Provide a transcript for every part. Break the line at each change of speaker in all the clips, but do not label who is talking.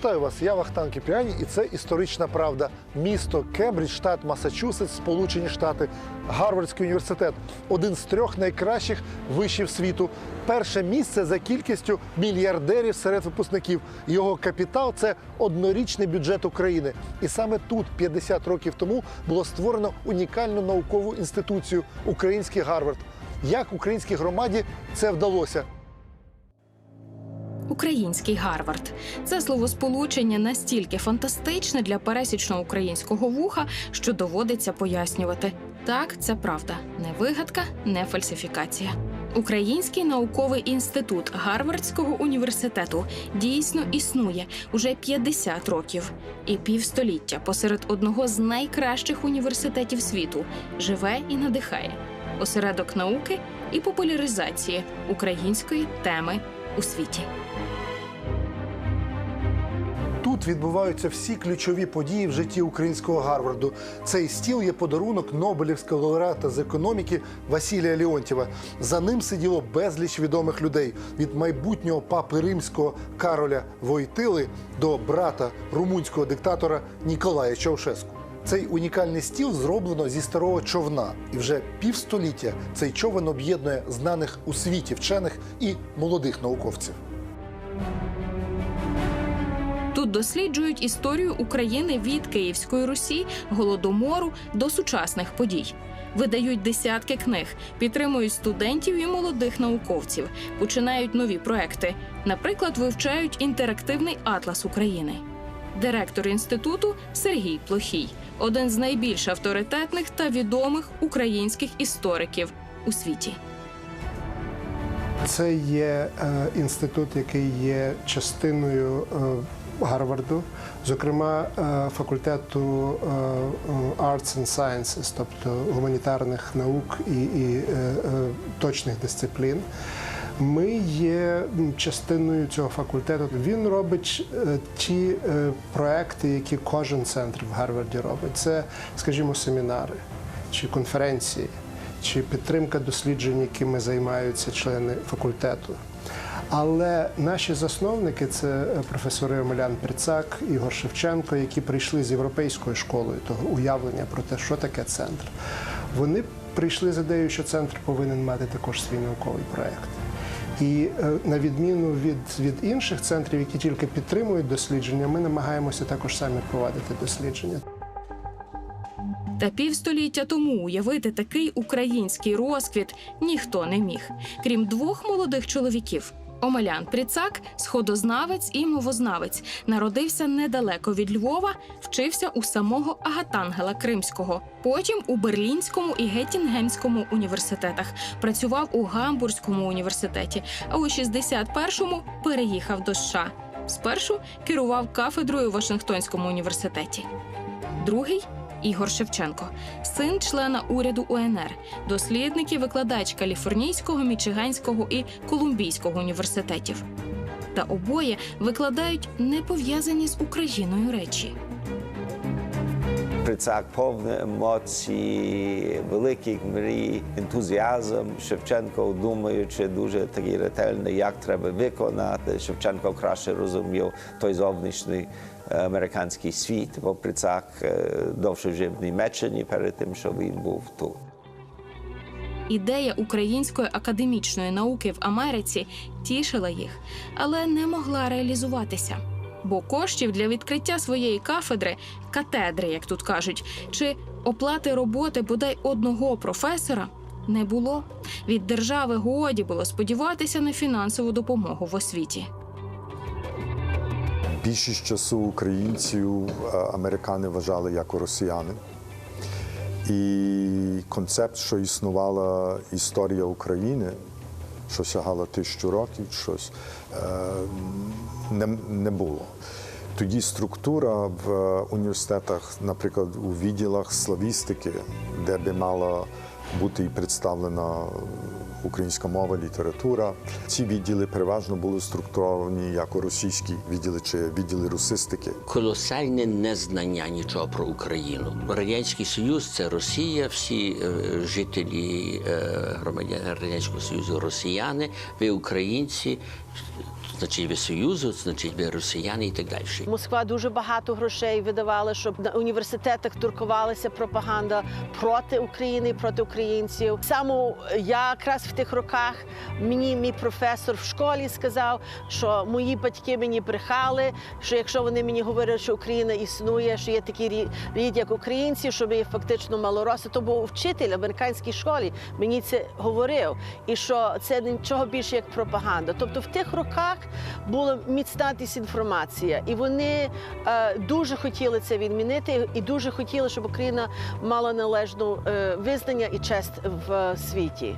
Вітаю вас, я Вахтан Кіпіані, і це історична правда. Місто Кембридж, штат Масачусетс, Сполучені Штати, Гарвардський університет один з трьох найкращих вишів світу. Перше місце за кількістю мільярдерів серед випускників. Його капітал це однорічний бюджет України. І саме тут, 50 років тому, було створено унікальну наукову інституцію Український Гарвард. Як українській громаді це вдалося?
Український Гарвард це словосполучення настільки фантастичне для пересічного українського вуха, що доводиться пояснювати. Так, це правда, не вигадка, не фальсифікація. Український науковий інститут Гарвардського університету дійсно існує уже 50 років і півстоліття посеред одного з найкращих університетів світу живе і надихає осередок науки і популяризації української теми у світі.
Тут відбуваються всі ключові події в житті українського Гарварду. Цей стіл є подарунок Нобелівського лауреата з економіки Василія Леонтьєва. За ним сиділо безліч відомих людей від майбутнього папи римського Кароля Войтили до брата румунського диктатора Ніколая Чаушеску. Цей унікальний стіл зроблено зі старого човна, і вже півстоліття цей човен об'єднує знаних у світі вчених і молодих науковців.
Тут досліджують історію України від Київської Русі, голодомору до сучасних подій. Видають десятки книг, підтримують студентів і молодих науковців, починають нові проекти. Наприклад, вивчають інтерактивний атлас України. Директор інституту Сергій Плохій, один з найбільш авторитетних та відомих українських істориків у світі.
Це є е, інститут, який є частиною е, Гарварду, зокрема е, факультету Arts and Sciences, тобто гуманітарних наук і, і точних дисциплін. Ми є частиною цього факультету. Він робить е, ті е, проекти, які кожен центр в Гарварді робить. Це, скажімо, семінари чи конференції, чи підтримка досліджень, якими займаються члени факультету. Але наші засновники це е, професори Омелян Прицак, Ігор Шевченко, які прийшли з європейською школою того уявлення про те, що таке центр. Вони прийшли з ідеєю, що центр повинен мати також свій науковий проект. І е, на відміну від, від інших центрів, які тільки підтримують дослідження, ми намагаємося також самі проводити дослідження.
Та півстоліття тому уявити такий український розквіт ніхто не міг, крім двох молодих чоловіків. Омелян Пріцак, сходознавець і мовознавець, народився недалеко від Львова, вчився у самого Агатангела Кримського. Потім у Берлінському і Геттінгемському університетах працював у Гамбурзькому університеті, а у 61-му переїхав до США. Спершу керував кафедрою у Вашингтонському університеті. Другий Ігор Шевченко, син члена уряду УНР, дослідник і викладач Каліфорнійського, Мічиганського і Колумбійського університетів. Та обоє викладають не пов'язані з Україною речі.
Прицак повний емоцій, великих мрій, ентузіазм. Шевченко, думаючи дуже такий ретельний, як треба виконати. Шевченко краще розумів той зовнішній американський світ, бо Прицак е, довше жив в Німеччині перед тим, що він був тут.
Ідея української академічної науки в Америці тішила їх, але не могла реалізуватися. Бо коштів для відкриття своєї кафедри, катедри, як тут кажуть, чи оплати роботи бодай одного професора не було. Від держави годі було сподіватися на фінансову допомогу в освіті.
Більшість часу українців е, американи вважали як росіяни. І концепт, що існувала історія України, що сягала тисячу років, щось е, не, не було. Тоді структура в університетах, наприклад, у відділах славістики, де би мала бути і представлена українська мова, література. Ці відділи переважно були структуровані як російські відділи чи відділи русистики.
колосальне незнання нічого про Україну. Радянський Союз це Росія, всі е, жителі громадян Радянського Союзу росіяни, ви українці. Значить Союзу, значить ви росіяни і так далі.
Москва дуже багато грошей видавала, щоб на університетах друкувалася пропаганда проти України, проти українців. Саме я якраз в тих роках мені мій професор в школі сказав, що мої батьки мені брехали, що якщо вони мені говорять, що Україна існує, що є такий рід, як українці, що ми є фактично малороси, то був вчитель в американській школі мені це говорив. І що це нічого більше як пропаганда. Тобто в тих роках була міцна дезінформація, і вони е, дуже хотіли це відмінити, і дуже хотіли, щоб Україна мала належну е, визнання і честь в е, світі.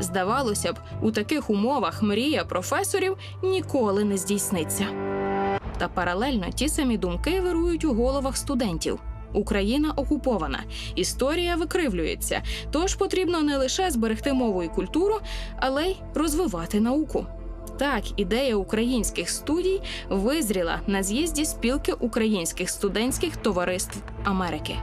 Здавалося б, у таких умовах мрія професорів ніколи не здійсниться. Та паралельно ті самі думки вирують у головах студентів. Україна окупована, історія викривлюється. Тож потрібно не лише зберегти мову і культуру, але й розвивати науку. Так, ідея українських студій визріла на з'їзді спілки українських студентських товариств Америки.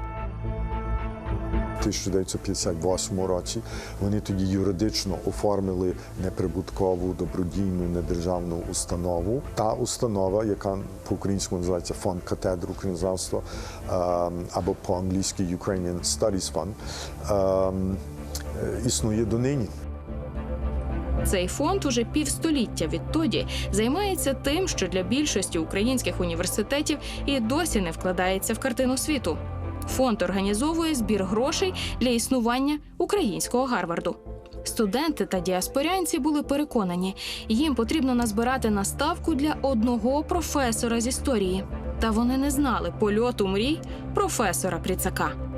1958 році вони тоді юридично оформили неприбуткову добродійну недержавну установу. Та установа, яка по-українському називається фонд катедр українознавства ем, або по-англійськи Ukrainian Studies Fund, ем, е, існує донині.
Цей фонд уже півстоліття відтоді займається тим, що для більшості українських університетів і досі не вкладається в картину світу. Фонд організовує збір грошей для існування українського Гарварду. Студенти та діаспорянці були переконані, їм потрібно назбирати на ставку для одного професора з історії. Та вони не знали польоту мрій професора Пріцака.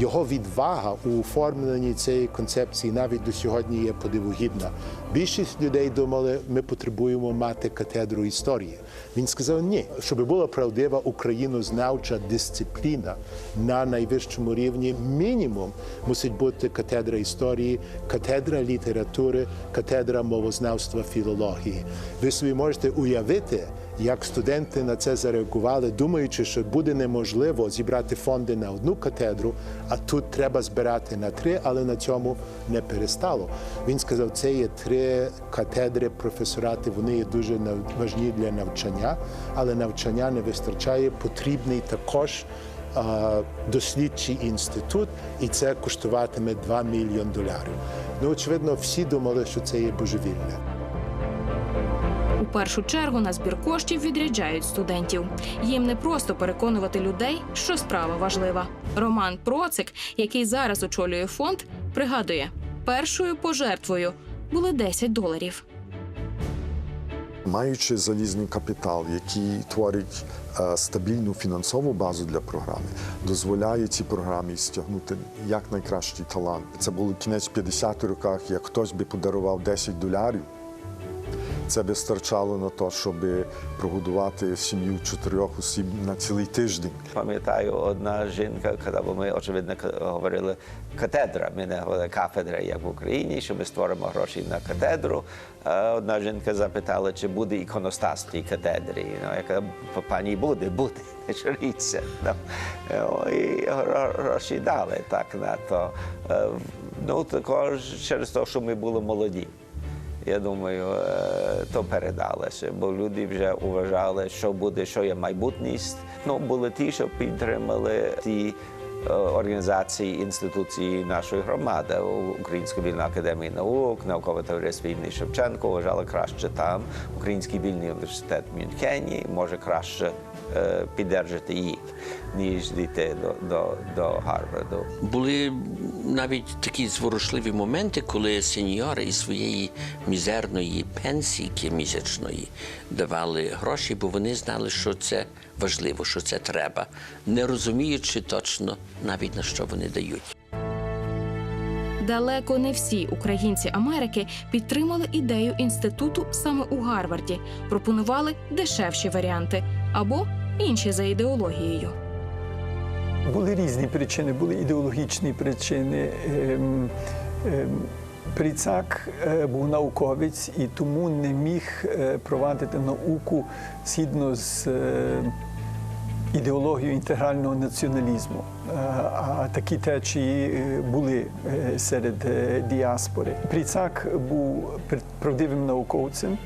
Його відвага у оформленні цієї концепції навіть до сьогодні є подивогідна. Більшість людей думали, ми потребуємо мати катедру історії. Він сказав ні, щоб була правдива українознавча дисципліна на найвищому рівні. Мінімум мусить бути катедра історії, катедра літератури, катедра мовознавства, філології. Ви собі можете уявити як студенти на це зареагували, думаючи, що буде неможливо зібрати фонди на одну катедру, а тут треба збирати на три, але на цьому не перестало. Він сказав, це є три катедри, професорати, вони є дуже важні для навчання, але навчання не вистачає, потрібний також. Дослідчий інститут, і це коштуватиме 2 мільйони доларів. Ну, очевидно, всі думали, що це є божевілля.
У першу чергу на збір коштів відряджають студентів. Їм не просто переконувати людей, що справа важлива. Роман Процик, який зараз очолює фонд, пригадує, першою пожертвою були 10 доларів.
Маючи залізний капітал, який творить е, стабільну фінансову базу для програми, дозволяє цій програмі стягнути як найкращий талант. Це було кінець 50-х роках, як хтось би подарував 10 доларів. Це би старчало на те, щоб прогодувати сім'ю чотирьох осіб на цілий тиждень.
Пам'ятаю, одна жінка, коли ми очевидно говорили катедра, ми не говорили кафедра, як в Україні, що ми створимо гроші на катедру. Одна жінка запитала, чи буде іконостас в тій катедрі. Ну, я казав, пані буде, буде, не журіться. Ну, і гроші дали так на то. Е, Ну, також через те, що ми були молоді. Я думаю, е, то передалося, бо люди вже вважали, що буде, що є майбутність. Ну, були ті, що підтримали ті е, організації, інституції нашої громади. Українська вільна академія наук, наукове товариство імені Шевченко вважали краще там. Український вільний університет в Мюнхені може краще е, піддержати їх, ніж дійти до, до, до Гарварду.
Були навіть такі зворушливі моменти, коли сеньори із своєї мізерної пенсійки місячної давали гроші, бо вони знали, що це важливо, що це треба, не розуміючи точно навіть на що вони дають.
Далеко не всі українці Америки підтримали ідею інституту саме у Гарварді, пропонували дешевші варіанти або інші за ідеологією.
Були різні причини, були ідеологічні причини. Ем, ем, Пріцак е, був науковець і тому не міг е, провадити науку згідно з е, ідеологію інтегрального націоналізму. А такі течії були серед діаспори. Пріцак був пр- правдивим науковцем,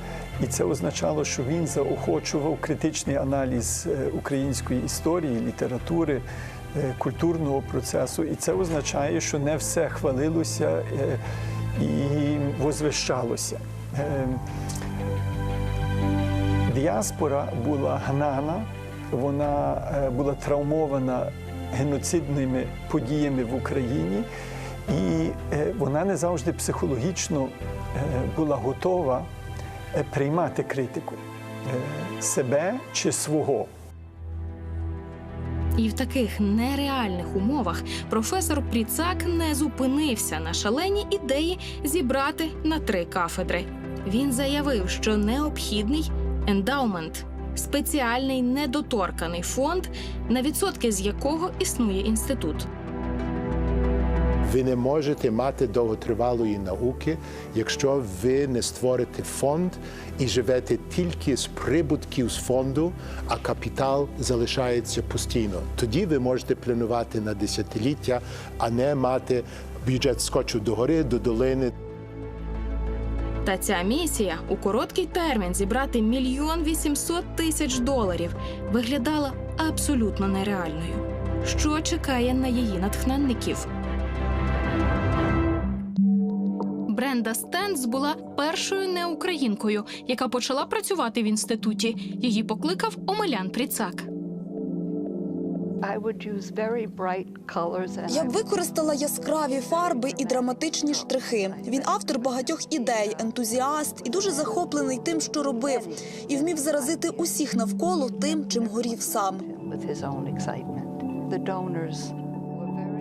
і це означало, що він заохочував критичний аналіз української історії, літератури, культурного процесу. І це означає, що не все хвалилося е, і возвещалося. Е, Діаспора була гнана, вона е, була травмована геноцидними подіями в Україні, і е, вона не завжди психологічно е, була готова е, приймати критику е, себе чи свого.
І в таких нереальних умовах професор Пріцак не зупинився на шаленій ідеї зібрати на три кафедри. Він заявив, що необхідний ендаумент спеціальний недоторканий фонд, на відсотки з якого існує інститут.
Ви не можете мати довготривалої науки, якщо ви не створите фонд і живете тільки з прибутків з фонду, а капітал залишається постійно. Тоді ви можете планувати на десятиліття, а не мати бюджет скочив до гори, до долини.
Та ця місія у короткий термін зібрати мільйон вісімсот тисяч доларів виглядала абсолютно нереальною. Що чекає на її натхненників? Бренда Стенс була першою неукраїнкою, яка почала працювати в інституті. Її покликав Омелян Пріцак.
Я б використала яскраві фарби і драматичні штрихи. Він автор багатьох ідей, ентузіаст і дуже захоплений тим, що робив, і вмів заразити усіх навколо тим, чим горів сам.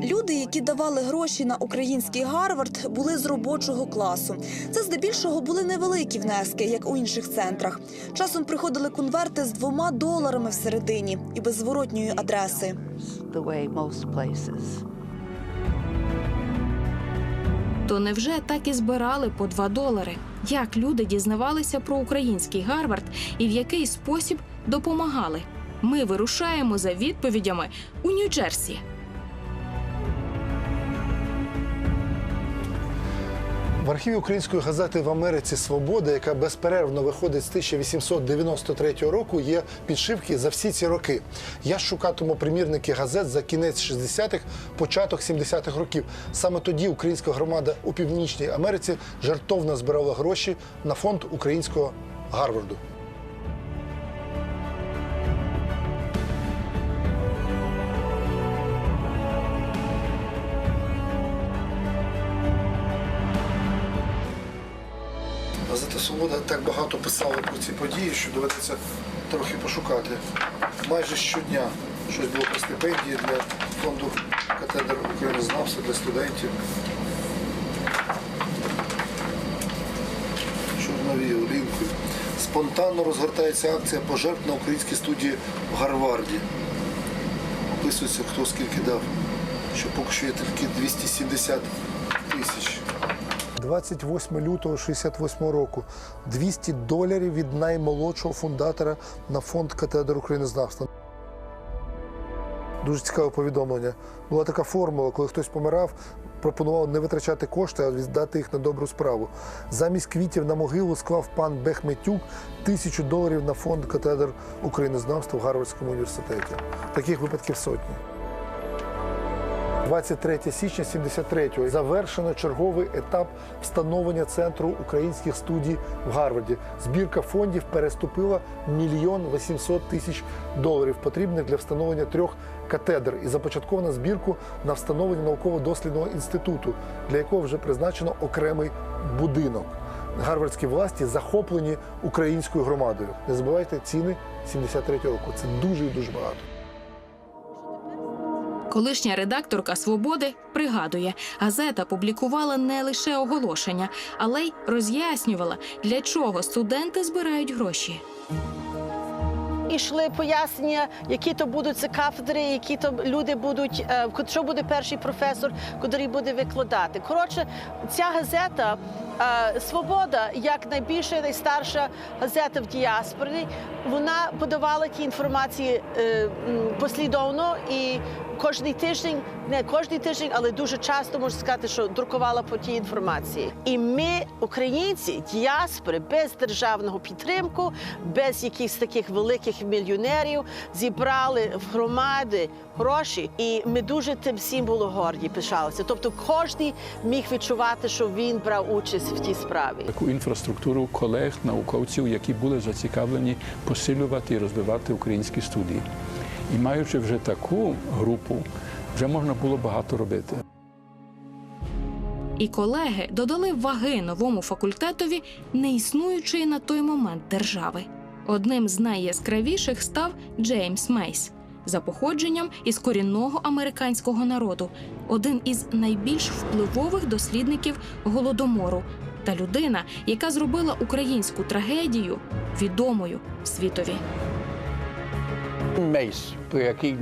Люди, які давали гроші на український Гарвард, були з робочого класу. Це здебільшого були невеликі внески, як у інших центрах. Часом приходили конверти з двома доларами всередині і без зворотньої адреси.
То невже так і збирали по 2 долари? Як люди дізнавалися про український Гарвард і в який спосіб допомагали? Ми вирушаємо за відповідями у Нью-Джерсі.
Архіві української газети в Америці Свобода, яка безперервно виходить з 1893 року, є підшивки за всі ці роки. Я шукатиму примірники газет за кінець 60-х, початок 70-х років. Саме тоді українська громада у Північній Америці жартовно збирала гроші на фонд українського Гарварду. Свобода так багато писала про ці події, що доведеться трохи пошукати. Майже щодня щось було про стипендії для фонду катедр українознавства для студентів. Чорнові олінкою. Спонтанно розгортається акція пожертв на українські студії в Гарварді. Описується, хто скільки дав, що поки що є тільки 270 тисяч. 28 лютого 68 року 200 доларів від наймолодшого фундатора на фонд катедр українознавства. Дуже цікаве повідомлення. Була така формула, коли хтось помирав, пропонував не витрачати кошти, а віддати їх на добру справу. Замість квітів на могилу склав пан Бехметюк тисячу доларів на фонд катедр українознавства в Гарвардському університеті. Таких випадків сотні. 23 січня 73-го завершено черговий етап встановлення центру українських студій в Гарварді. Збірка фондів переступила мільйон 800 тисяч доларів, потрібних для встановлення трьох катедр, і започатковано збірку на встановлення науково-дослідного інституту, для якого вже призначено окремий будинок. Гарвардські власті захоплені українською громадою. Не забувайте ціни 73-го року. Це дуже і дуже багато.
Колишня редакторка Свободи пригадує, газета публікувала не лише оголошення, але й роз'яснювала, для чого студенти збирають гроші.
Ішли пояснення, які то будуть це кафедри, які то люди будуть, е, що буде перший професор, котрий буде викладати. Коротше, ця газета Е, Свобода, як найбільша, найстарша газета в діаспорі, вона подавала ті інформації е, послідовно і кожний тиждень, не кожний тиждень, але дуже часто можна сказати, що друкувала по тій інформації. І ми, українці, діаспори, без державного підтримку, без якихось таких великих мільйонерів, зібрали в громади гроші, і ми дуже тим всім було горді, пишалися. Тобто, кожен міг відчувати, що він брав участь в тій справі.
таку інфраструктуру колег, науковців, які були зацікавлені посилювати і розвивати українські студії. І маючи вже таку групу, вже можна було багато робити.
І колеги додали ваги новому факультетові неіснуючої на той момент держави. Одним з найяскравіших став Джеймс Мейс за походженням із корінного американського народу, один із найбільш впливових дослідників голодомору та людина, яка зробила українську трагедію відомою світові.
Мейс, який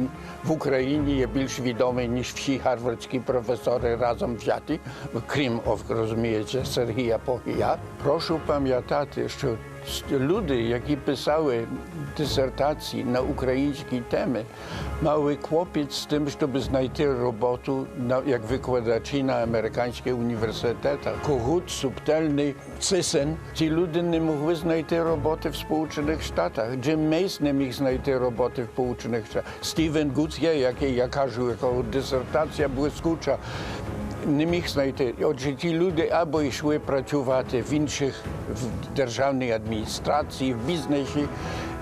в Україні є більш відомий, ніж всі гарвардські професори разом взяті, крім, ов- розуміється, Сергія Погія. Прошу пам'ятати, що люди, які писали дисертації на українські теми, мали клопіт з тим, щоб знайти роботу на, як викладачі на американських університетах. Когут, субтельний, цисен. Ці люди не могли знайти роботи в Сполучених Штатах. Джим Мейс не міг знайти роботи в Сполучених Штатах. Стівен Гуц'є, який я кажу, якого дисертація блискуча. Не міг знайти. Отже, ті люди або йшли працювати в інших в державній адміністрації, в бізнесі,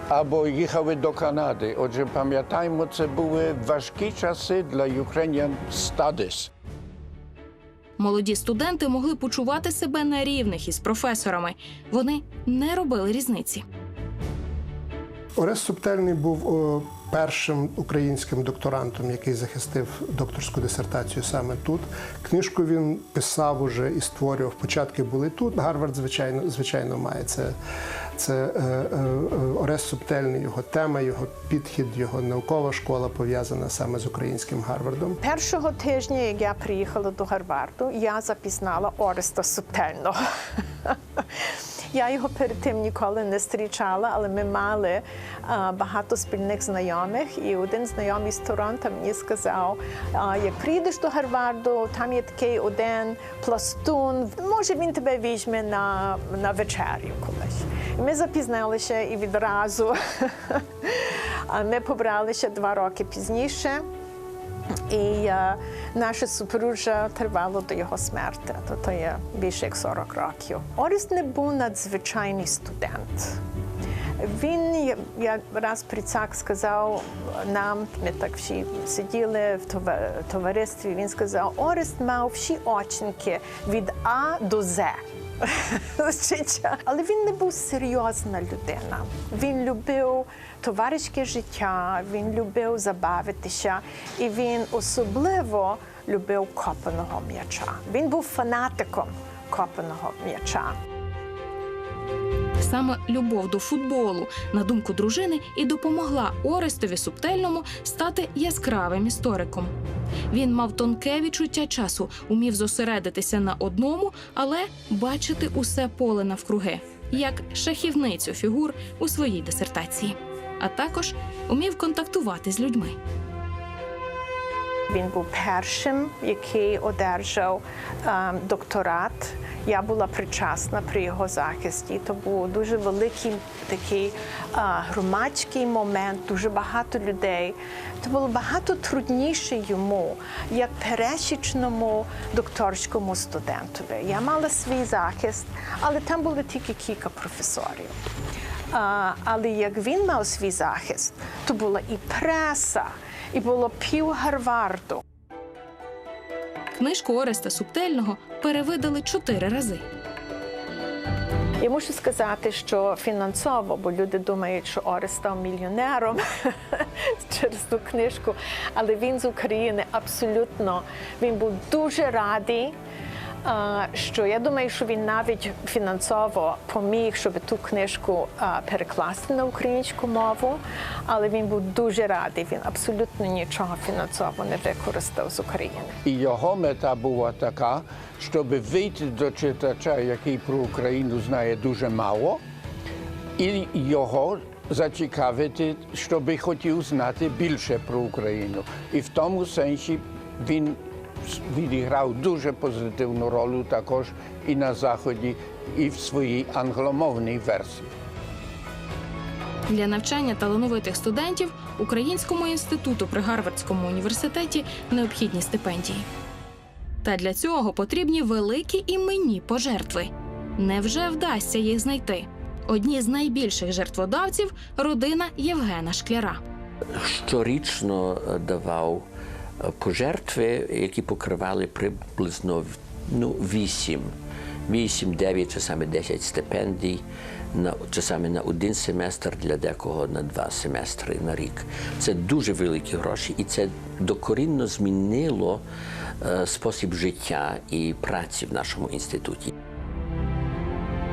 або їхали до Канади. Отже, пам'ятаємо, це були важкі часи для Ukrainian Studies.
Молоді студенти могли почувати себе на рівних із професорами. Вони не робили різниці.
Орест Субтельний був першим українським докторантом, який захистив докторську дисертацію саме тут. Книжку він писав уже і створював. Початки були тут. Гарвард, звичайно, звичайно, має це. Це е, е, Орест Субтельний, його тема, його підхід, його наукова школа пов'язана саме з українським Гарвардом.
Першого тижня, як я приїхала до Гарварду, я запізнала Ореста Субтельного. Я його перед тим ніколи не зустрічала, але ми мали багато спільних знайомих. І один знайомий з Торонто мені сказав: як приїдеш до Гарварду, там є такий один пластун, може він тебе візьме на, на вечерю колись. І ми запізналися і відразу ми побралися два роки пізніше. І е, наше супружжя тривало до його смерті, то, то є більше як 40 років. Оріст не був надзвичайний студент. Він, я- раз Прицак сказав нам, ми так всі сиділи в товаристві, він сказав, Орест мав всі оченьки від А до З. життя. Але він не був серйозна людина. Він любив товариське життя, він любив забавитися, і він особливо любив копаного м'яча. Він був фанатиком копаного м'яча.
Саме любов до футболу, на думку дружини, і допомогла Орестові Субтельному стати яскравим істориком. Він мав тонке відчуття часу, умів зосередитися на одному, але бачити усе поле навкруги, як шахівницю фігур у своїй дисертації. А також умів контактувати з людьми.
Він був першим, який одержав е, докторат. Я була причасна при його захисті. То був дуже великий такий е, громадський момент, дуже багато людей. Це було багато трудніше йому, як пересічному докторському студентові. Я мала свій захист, але там було тільки кілька професорів. А, але як він мав свій захист, то була і преса, і було пів Гарварду.
Книжку Ореста Субтельного перевидали чотири рази.
Я мушу сказати, що фінансово, бо люди думають, що Орес став мільйонером через ту книжку, але він з України абсолютно він був дуже радий. Що я думаю, що він навіть фінансово поміг, щоб ту книжку перекласти на українську мову, але він був дуже радий. Він абсолютно нічого фінансово не використав з України.
І його мета була така, щоб вийти до читача, який про Україну знає дуже мало, і його зацікавити, щоб хотів знати більше про Україну. І в тому сенсі він відіграв дуже позитивну роль також і на Заході, і в своїй англомовній версії.
Для навчання талановитих студентів Українському інституту при Гарвардському університеті необхідні стипендії. Та для цього потрібні великі іменні пожертви. Невже вдасться їх знайти? Одні з найбільших жертводавців родина Євгена Шкляра.
щорічно давав пожертви, які покривали приблизно ну, 8, 8-9, часами 10 стипендій, на, часами на один семестр, для декого на два семестри на рік. Це дуже великі гроші, і це докорінно змінило е, спосіб життя і праці в нашому інституті.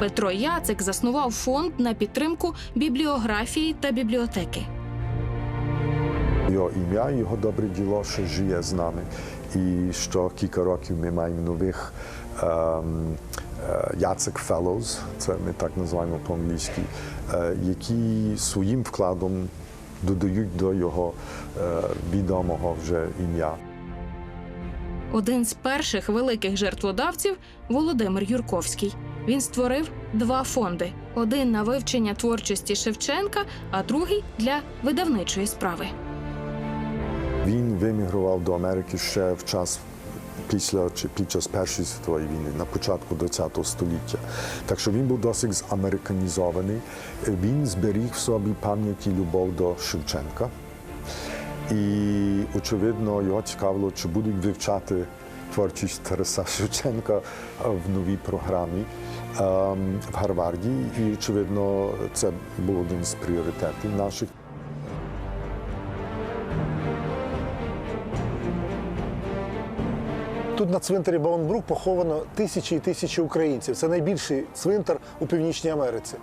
Петро Яцик заснував фонд на підтримку бібліографії та бібліотеки.
Його ім'я, його добре діло ще живе з нами. І що кілька років ми маємо нових ем, Яцек Fellows, це ми так називаємо по-англійськи, е, які своїм вкладом додають до його е, відомого вже ім'я.
Один з перших великих жертводавців Володимир Юрковський. Він створив два фонди: один на вивчення творчості Шевченка, а другий для видавничої справи.
Він вимігрував до Америки ще в час після чи під час Першої світової війни, на початку ХХ століття. Так що він був досить замериканізований. Він зберіг в собі пам'ять і любов до Шевченка. І, очевидно, його цікавило, чи будуть вивчати творчість Тараса Шевченка в новій програмі ем, в Гарварді. І, очевидно, це був один з пріоритетів наших.
Тут на цвинтарі Баунбрук поховано тисячі і тисячі українців. Це найбільший цвинтар у Північній Америці.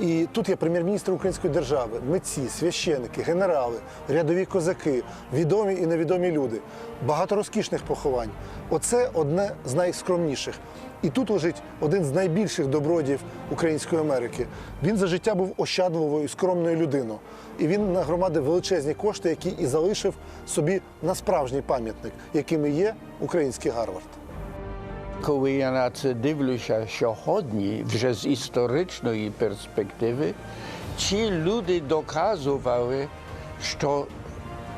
І тут є прем'єр-міністр Української держави, митці, священики, генерали, рядові козаки, відомі і невідомі люди. Багато розкішних поховань. Оце одне з найскромніших. І тут лежить один з найбільших добродіїв Української Америки. Він за життя був ощадливою, скромною людиною. І він нагромадив величезні кошти, які і залишив собі на справжній пам'ятник, яким і є український Гарвард.
Коли я на це дивлюся сьогодні, вже з історичної перспективи, ці люди доказували, що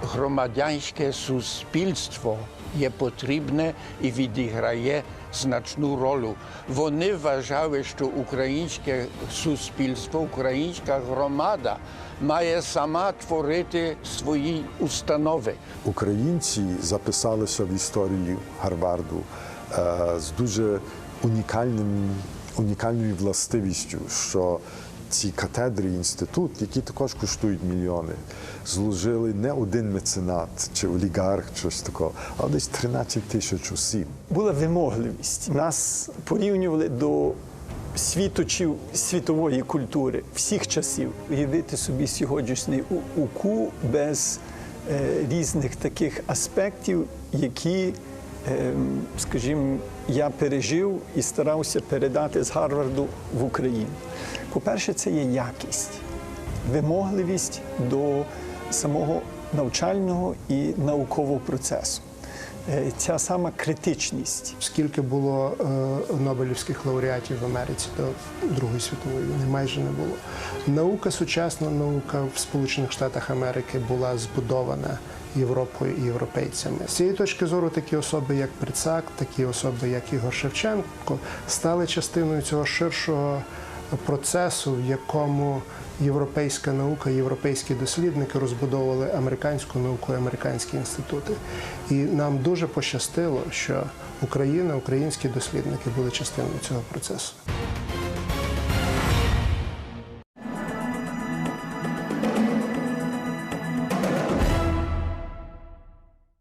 громадянське суспільство є потрібне і відіграє значну роль. Вони вважали, що українське суспільство, українська громада має сама творити свої установи.
Українці записалися в історію Гарварду з дуже унікальним, унікальною властивістю, що ці катедри інститут, які також коштують мільйони, зложили не один меценат чи олігарх, щось такого, а десь 13 тисяч осіб.
була вимогливість. Нас порівнювали до світочів світової культури всіх часів. Уявити собі сьогоднішній УКУ без е, різних таких аспектів, які, е, скажімо, я пережив і старався передати з Гарварду в Україну. По-перше, це є якість, вимогливість до самого навчального і наукового процесу. Е, Ця сама критичність.
Скільки було е, Нобелівських лауреатів в Америці до Другої світової війни? Майже не було. Наука, сучасна наука в Сполучених Штатах Америки була збудована Європою і європейцями. З цієї точки зору такі особи, як Прицак, такі особи, як Ігор Шевченко, стали частиною цього ширшого процесу, в якому європейська наука, європейські дослідники розбудовували американську науку і американські інститути. І нам дуже пощастило, що Україна, українські дослідники були частиною цього процесу.